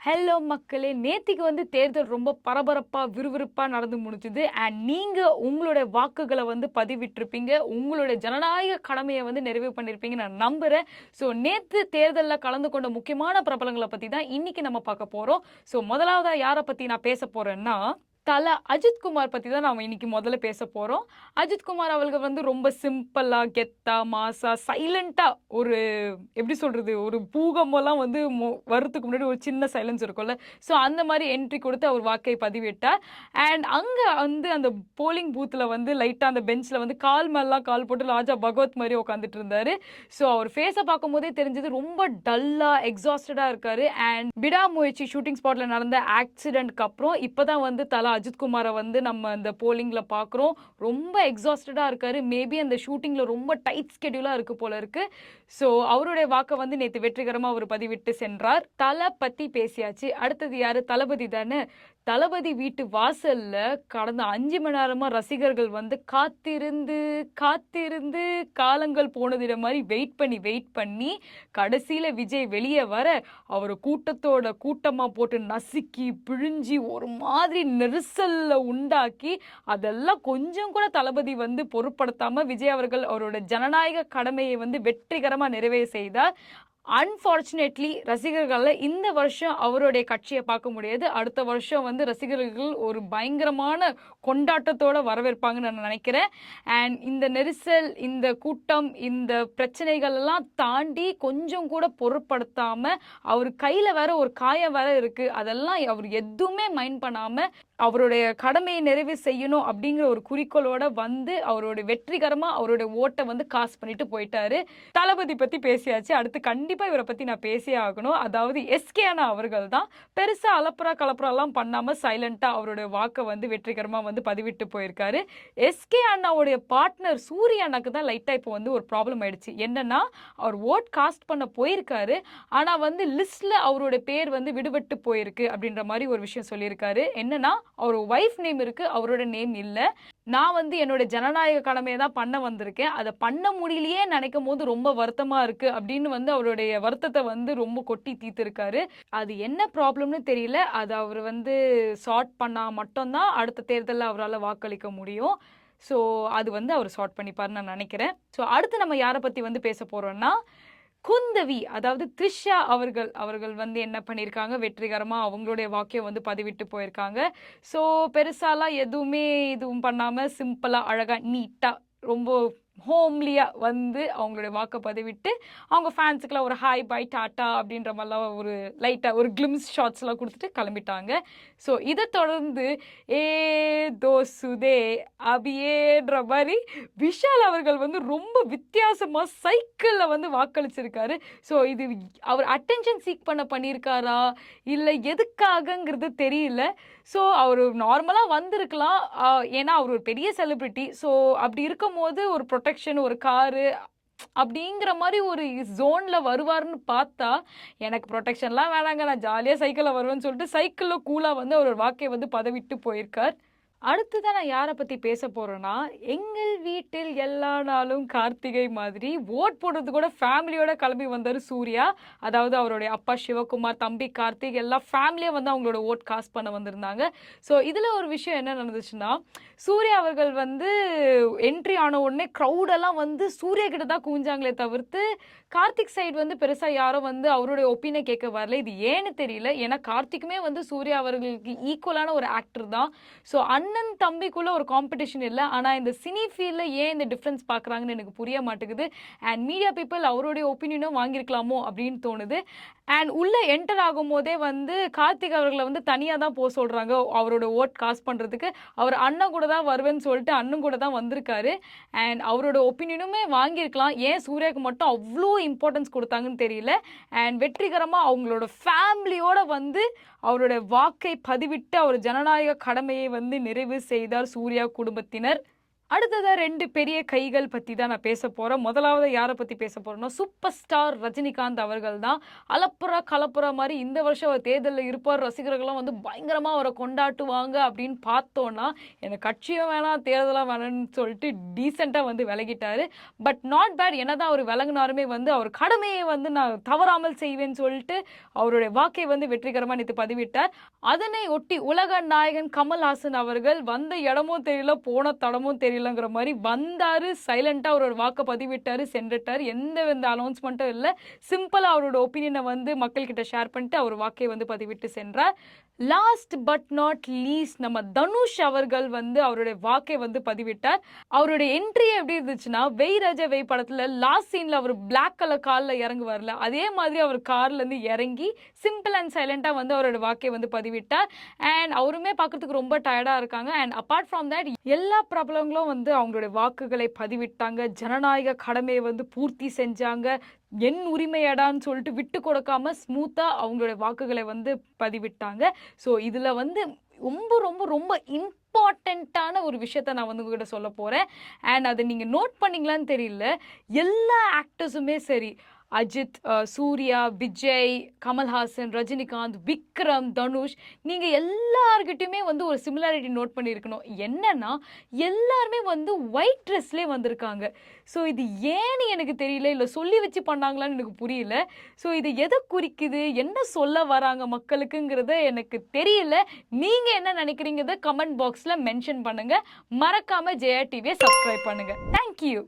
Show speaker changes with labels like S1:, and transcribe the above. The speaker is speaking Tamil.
S1: ஹலோ மக்களே நேத்திக்கு வந்து தேர்தல் ரொம்ப பரபரப்பாக விறுவிறுப்பாக நடந்து முடிஞ்சுது. அண்ட் நீங்கள் உங்களுடைய வாக்குகளை வந்து பதிவிட்டிருப்பீங்க. உங்களுடைய ஜனநாயக கடமையை வந்து நிறைவு பண்ணியிருப்பீங்க நான் நம்புகிறேன் ஸோ நேற்று தேர்தலில் கலந்து கொண்ட முக்கியமான பிரபலங்களை பற்றி தான் இன்றைக்கி நம்ம பார்க்க போகிறோம் ஸோ முதலாவதாக யாரை பற்றி நான் பேச போகிறேன்னா தல அஜித் குமார் தான் நாம் இன்னைக்கு முதல்ல பேச போகிறோம் அஜித் குமார் வந்து ரொம்ப சிம்பிளாக கெத்தா மாசா சைலண்ட்டாக ஒரு எப்படி சொல்கிறது ஒரு பூகம்பெல்லாம் வந்து வரத்துக்கு வரதுக்கு முன்னாடி ஒரு சின்ன சைலன்ஸ் இருக்கும்ல. ஸோ அந்த மாதிரி என்ட்ரி கொடுத்து அவர் வாக்கை பதிவிட்டார். அண்ட் அங்கே வந்து அந்த போலிங் பூத்தில் வந்து லைட்டாக அந்த பெஞ்சில் வந்து கால் மேலாம் கால் போட்டு ராஜா பகவத் மாதிரி உட்காந்துட்டு இருந்தார். ஸோ அவர் ஃபேஸை பார்க்கும் போதே தெரிஞ்சது ரொம்ப டல்லாக எக்ஸாஸ்டடாக இருக்கார். அண்ட் விடாமுயற்சி ஷூட்டிங் ஸ்பாட்டில் நடந்த ஆக்சிடென்ட்க்கு அப்புறம் இப்பதான் வந்து தலா அஜித் குமாரை வந்து நம்ம அந்த போலிங்கில் பார்க்குறோம் ரொம்ப எக்ஸாஸ்டடாக இருக்காரு. மேபி அந்த ஷூட்டிங்கில் ரொம்ப டைட் ஸ்கெடியூலாக இருக்கு போல இருக்கு. ஸோ அவருடைய வாக்கை வந்து நேற்று வெற்றிகரமாக அவர் பதிவிட்டு சென்றார். தலை பற்றி பேசியாச்சு. அடுத்தது யார்? தளபதி தானே. தளபதி வீட்டு வாசல்ல கடந்த அஞ்சு மணி நேரமா ரசிகர்கள் வந்து காத்திருந்து காத்திருந்து காலங்கள் போனதிட மாதிரி வெயிட் பண்ணி வெயிட் பண்ணி கடைசியில விஜய் வெளியே வர அவர் கூட்டத்தோட கூட்டமா போட்டு நசுக்கி பிழிஞ்சி ஒரு மாதிரி நெரிசல்ல உண்டாக்கி அதெல்லாம் கொஞ்சம் கூட தளபதி வந்து பொருட்படுத்தாம விஜய் அவர்கள் அவரோட ஜனநாயக கடமையை வந்து வெற்றிகரமா நிறைவே செய்தார். அன்ஃபார்ச்சுனேட்லி ரசிகர்களில் இந்த வருஷம் அவருடைய கட்சியை பார்க்க முடியாது. அடுத்த வருஷம் வந்து ரசிகர்கள் ஒரு பயங்கரமான கொண்டாட்டத்தோடு வரவேற்பாங்கன்னு நான் நினைக்கிறேன். அண்ட் இந்த நெரிசல் இந்த கூட்டம் இந்த பிரச்சனைகள் எல்லாம் தாண்டி கொஞ்சம் கூட பொருட்படுத்தாமல் அவர் கையில் வேற ஒரு காயம் வேற இருக்குது அதெல்லாம் அவர் எதுவுமே மைண்ட் பண்ணாமல் அவருடைய கடமையை நிறைவு செய்யணும் அப்படிங்கிற ஒரு குறிக்கோளோட வந்து அவருடைய வெற்றிகரமா அவருடைய ஓட்டை வந்து காசு பண்ணிட்டு போயிட்டாரு. தளபதி பத்தி பேசியாச்சு. அடுத்து கண்டிப்பா இவரை பத்தி நான் பேசியே ஆகணும். அதாவது எஸ்கே அண்ணா அவர்கள் தான் பெருசா அலப்புறா கலப்புறாலாம் பண்ணாம சைலண்டா அவருடைய வாக்கை வந்து வெற்றிகரமா வந்து பதிவிட்டு போயிருக்காரு. எஸ்கே அண்ணாவுடைய பார்ட்னர் சூரிய அண்ணாக்கு தான் லைட்டா இப்போ வந்து ஒரு ப்ராப்ளம் ஆயிடுச்சு. என்னன்னா அவர் ஓட் காஸ்ட் பண்ண போயிருக்காரு. ஆனா வந்து லிஸ்ட்ல அவருடைய பேர் வந்து விடுபட்டு போயிருக்கு அப்படின்ற மாதிரி ஒரு விஷயம் சொல்லியிருக்காரு. என்னன்னா அவர் ஒய்ஃப் நேம் இருக்குது அவரோட நேம் இல்லை. நான் வந்து என்னோட ஜனநாயக கடமையை தான் பண்ண வந்திருக்கேன். அதை பண்ண முடியலையே நினைக்கும் போது ரொம்ப வருத்தமாக இருக்குது அப்படின்னு வந்து அவருடைய வருத்தத்தை வந்து ரொம்ப கொட்டி தீர்த்துருக்காரு. அது என்ன ப்ராப்ளம்னு தெரியல. அது அவர் வந்து சார்ட் பண்ணால் மட்டும்தான் அடுத்த தேர்தலில் அவரால் வாக்களிக்க முடியும். ஸோ அது வந்து அவர் சார்ட் பண்ணிப்பாருன்னு நான் நினைக்கிறேன். ஸோ அடுத்து நம்ம யாரை பற்றி வந்து பேச போகிறோன்னா குந்தவி அதாவது த்ரிஷா அவர்கள் அவர்கள் வந்து என்ன பண்ணியிருக்காங்க? வெற்றிகரமாக அவங்களுடைய வாக்கியம் வந்து பதிவிட்டு போயிருக்காங்க. ஸோ பெருசாலாம் எதுவுமே இதுவும் பண்ணாமல் சிம்பிளாக அழகாக நீட்டாக ரொம்ப ஹோம்லியாக வந்து அவங்களுடைய வாக்கை பதிவிட்டு அவங்க ஃபேன்ஸுக்குலாம் ஒரு ஹாய் பை டாட்டா அப்படின்ற மாதிரிலாம் ஒரு லைட்டாக ஒரு கிளிம்ஸ் ஷார்ட்ஸ்லாம் கொடுத்துட்டு கிளம்பிட்டாங்க. ஸோ இதை தொடர்ந்து ஏ தோ சுதே அபியேன்ற மாதிரி விஷால் அவர்கள் வந்து ரொம்ப வித்தியாசமாக சைக்கிளில் வந்து வாக்களிச்சிருக்காரு. ஸோ இது அவர் அட்டென்ஷன் சீக் பண்ண பண்ணியிருக்காரா? இல்லை எதுக்காகங்கிறது தெரியல. ஸோ அவர் நார்மலாக வந்திருக்கலாம். ஏன்னா அவர் ஒரு பெரிய செலிப்ரிட்டி ஸோ அப்படி இருக்கும்போது ஒரு ப்ரொடெக்ஷன் ஒரு காரு அப்படிங்கிற மாதிரி ஒரு ஜோனில் வருவார்னு பார்த்தா எனக்கு ப்ரொடெக்ஷன்லாம் வேணாங்க. நான் ஜாலியாக சைக்கிளில் வருவேன்னு சொல்லிட்டு சைக்கிளில் கூலாக வந்து அவர் வாக்கை வந்து பதவிட்டு போயிருக்கார். அடுத்ததான் நான் யாரை பற்றி பேச போகிறேன்னா எங்கள் வீட்டில் எல்லா நாளும் கார்த்திகை மாதிரி ஓட் போடுறது கூட ஃபேமிலியோட கிளம்பி வந்தார் சூர்யா. அதாவது அவருடைய அப்பா சிவகுமார் தம்பி கார்த்திக் எல்லாம் ஃபேமிலியாக வந்து அவங்களோட ஓட் காஸ்ட் பண்ண வந்திருந்தாங்க. ஸோ இதில் ஒரு விஷயம் என்ன நடந்துச்சுன்னா சூர்யா அவர்கள் வந்து என்ட்ரி ஆன உடனே க்ரௌடெல்லாம் வந்து சூர்யா கிட்ட தான் கூஞ்சாங்களே தவிர்த்து கார்த்திக் சைடு வந்து பெருசாக யாரும் வந்து அவருடைய ஒப்பீனியன் கேட்க வரல. இது ஏன்னு தெரியல. ஏன்னா கார்த்திக்குமே வந்து சூர்யா அவர்களுக்கு ஈக்குவலான ஒரு ஆக்டர் தான். ஸோ அன் அண்ணன் தம்பிக்குள்ள ஒரு காம்படிஷன் இல்லை. ஆனால் இந்த சினி ஃபீல்டில் ஏன் இந்த டிஃப்ரென்ஸ் பார்க்குறாங்கன்னு எனக்கு புரிய மாட்டேங்குது. அண்ட் மீடியா பீப்புள் அவருடைய ஒப்பீனியனும் வாங்கியிருக்கலாமோ அப்படின்னு தோணுது. அண்ட் உள்ளே என்டர் ஆகும் போதே வந்து கார்த்திக் அவர்களை வந்து தனியாக தான் போக சொல்கிறாங்க அவரோட ஓட் காஸ்ட் பண்ணுறதுக்கு அவர் அண்ணன் கூட தான் வருவேன்னு சொல்லிட்டு அண்ணன் கூட தான் வந்திருக்காரு. அண்ட் அவரோட ஒப்பீனியனுமே வாங்கியிருக்கலாம். ஏன் சூர்யாவுக்கு மட்டும் அவ்வளோ இம்பார்ட்டன்ஸ் கொடுத்தாங்கன்னு தெரியல. அண்ட் வெற்றிகரமாக அவங்களோட ஃபேமிலியோட வந்து அவரோட வாக்கை பதிவிட்டு அவர் ஜனநாயக கடமையை வந்து நிறைவு செய்தார் சூர்யா குடும்பத்தினர். அடுத்ததாக ரெண்டு பெரிய கைகள் பற்றி தான் நான் பேச போகிறேன் முதலாவது யாரை பற்றி பேச போகிறேன்னா சூப்பர் ஸ்டார் ரஜினிகாந்த் அவர்கள் தான். அலப்புறா கலப்புறா மாதிரி இந்த வருஷம் அவர் தேர்தலில் இருப்பார். ரசிகர்கள்லாம் வந்து பயங்கரமாக அவரை கொண்டாட்டுவாங்க அப்படின்னு பார்த்தோன்னா எனக்கு கட்சியும் வேணாம் தேர்தலாக வேணாம்னு சொல்லிட்டு டீசெண்டாக வந்து விலகிட்டார். பட் நாட் பேட் என்னதான் அவர் விலகினாருமே வந்து அவர் கடமையை வந்து நான் தவறாமல் செய்வேன்னு சொல்லிட்டு அவருடைய வாக்கை வந்து வெற்றிகரமாக நேற்று பதிவிட்டார். அதனை ஒட்டி உலக நாயகன் கமல்ஹாசன் அவர்கள் வந்த இடமும் தெரியல போன தடமும் தெரியல. முடியலங்கிற மாதிரி வந்தாரு சைலண்டா அவரோட வாக்கை பதிவிட்டாரு சென்றுட்டார். எந்த எந்த அனௌன்ஸ்மெண்ட்டும் இல்லை. சிம்பிளா அவரோட ஒப்பீனியனை வந்து மக்கள்கிட்ட ஷேர் பண்ணிட்டு அவர் வாக்கை வந்து பதிவிட்டு சென்றார். லாஸ்ட் பட் நாட் லீஸ்ட் நம்ம தனுஷ் அவர்கள் வந்து அவருடைய வாக்கை வந்து பதிவிட்டார். அவருடைய என்ட்ரி எப்படி இருந்துச்சுன்னா வெய் ராஜா வெய் படத்துல லாஸ்ட் சீன்ல அவர் பிளாக் கலர் கார்ல இறங்குவார்ல அதே மாதிரி அவர் கார்ல இருந்து இறங்கி சிம்பிள் அண்ட் சைலண்டா வந்து அவரோட வாக்கை வந்து பதிவிட்டார். அண்ட் அவருமே பார்க்கறதுக்கு ரொம்ப டயர்டா இருக்காங்க. அண்ட் அப்பார்ட் ஃப்ரம் தட் எல்லா ப்ராப்ளங்களும் வந்து அவங்களுடைய வாக்குகளை பதிவிட்டாங்க. ஜனநாயக கடமையை வந்து பூர்த்தி செஞ்சாங்க. என் உரிமையடான்னு சொல்லிட்டு விட்டு கொடுக்காம ஸ்மூத்தாக அவங்களுடைய வாக்குகளை வந்து பதிவிட்டாங்க. ஸோ இதில் வந்து ரொம்ப ரொம்ப ரொம்ப இம்பார்ட்டண்ட்டான ஒரு விஷயத்த நான் வந்து உங்ககிட்ட சொல்ல போகிறேன் அண்ட் அதை நீங்கள் நோட் பண்ணீங்களான்னு தெரியல. எல்லா ஆக்டர்ஸுமே சரி. அஜித் சூர்யா விஜய் கமல்ஹாசன் ரஜினிகாந்த் விக்ரம் தனுஷ் நீங்கள் எல்லார்கிட்டயுமே வந்து ஒரு சிமிலாரிட்டி நோட் பண்ணியிருக்கணும். என்னன்னா எல்லாருமே வந்து ஒயிட் ட்ரெஸ்லேயே வந்திருக்காங்க. ஸோ இது ஏன்னு எனக்கு தெரியல இல்லை சொல்லி வச்சு பண்ணாங்களான்னு எனக்கு புரியல. ஸோ இது எதை குறிக்குது என்ன சொல்ல வராங்க மக்களுக்குங்கிறத எனக்கு தெரியல. நீங்கள் என்ன நினைக்கிறீங்கிறத கமெண்ட் பாக்ஸில் மென்ஷன் பண்ணுங்கள் மறக்காமல் ஜெயா டிவியை சப்ஸ்கிரைப் பண்ணுங்கள் தேங்க்யூ